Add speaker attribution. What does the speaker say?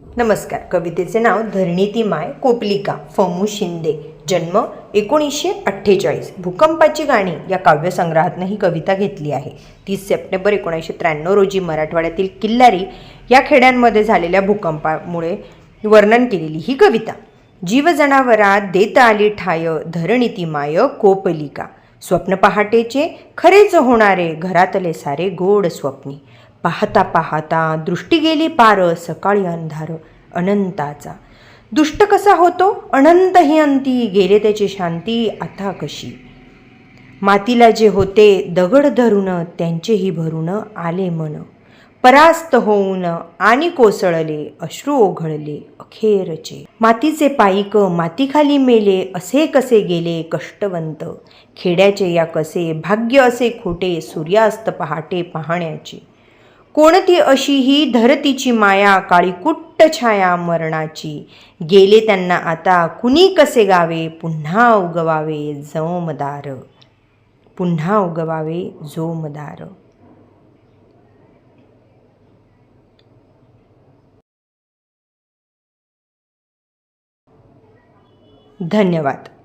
Speaker 1: नमस्कार. कवितेचे नाव धरणीती माय कोपलिका. फमू शिंदे. जन्म एकोणीसशे अठ्ठेचाळीस. भूकंपाची गाणी या काव्यसंग्रहातनं ही कविता घेतली आहे. तीस सप्टेंबर एकोणीसशे त्र्याण्णव रोजी मराठवाड्यातील किल्लारी या खेड्यांमध्ये झालेल्या भूकंपामुळे वर्णन केलेली ही कविता. जीव जनावरात देत आली ठाय धरणीती माय कोपलिका. स्वप्न पहाटेचे खरेच होणारे घरातले सारे गोड स्वप्नी. पाहता पाहता दृष्टी गेली पार सकाळी अंधार अनंताचा. दुष्ट कसा होतो? अनंत ही अंती गेले त्याची शांती आता कशी? मातीला जे होते दगड धरून त्यांचेही भरून आले मन. परास्त होऊन आणि कोसळले अश्रू ओघळले अखेरचे. मातीचे पाईक मातीखाली मेले असे कसे गेले कष्टवंत. खेड्याचे या कसे भाग्य असे खोटे सूर्यास्त पहाटे पाहण्याचे. कोणती अशी ही धरतीची माया काळी कुट्ट छाया मरणाची? गेले त्यांना आता कुणी कसे गावे? पुन्हा उगवावे जोमदार. पुन्हा उगवावे जोमदार. धन्यवाद.